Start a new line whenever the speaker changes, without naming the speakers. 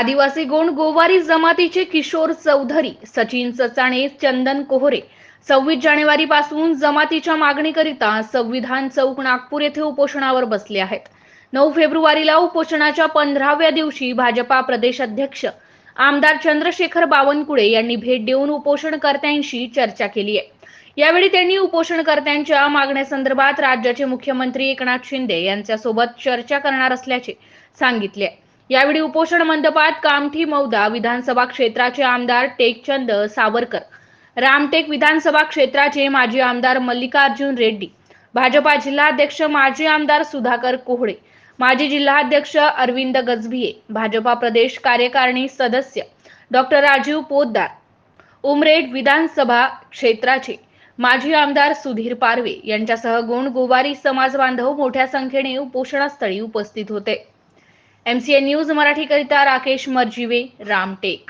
आदिवासी गोंड गोवारी जमातीचे किशोर चौधरी सचिन सचाणे चंदन कोहरे. सव्वीस जानेवारी पासून जमातीच्या मागणीकरिता संविधान चौक नागपूर येथे उपोषणावर बसले आहेत. नऊ फेब्रुवारीला उपोषणाच्या पंधराव्या दिवशी भाजपा प्रदेश अध्यक्ष आमदार चंद्रशेखर बावनकुळे यांनी भेट देऊन उपोषणकर्त्यांशी चर्चा केली आहे. यावेळी त्यांनी उपोषणकर्त्यांच्या मागण्यासंदर्भात राज्याचे मुख्यमंत्री एकनाथ शिंदे यांच्यासोबत चर्चा करणार असल्याचे सांगितले यावेळी उपोषण मंडपात कामठी मौदा विधानसभा क्षेत्राचे आमदार टेकचंद सावरकर रामटेक विधानसभा क्षेत्राचे माजी आमदार मल्लिकार्जुन रेड्डी भाजपा जिल्हाध्यक्ष माजी आमदार सुधाकर कोहळे माजी जिल्हाध्यक्ष अरविंद गजभिये भाजपा प्रदेश कार्यकारिणी सदस्य डॉक्टर राजीव पोद्दार उमरेड विधानसभा क्षेत्राचे माजी आमदार सुधीर पारवे यांच्यासह गोंड गोवारी समाज बांधव मोठ्या संख्येने उपोषणस्थळी उपस्थित होते. एमसीएन न्यूज मराठीकरिता राकेश मर्जिवे रामटेक.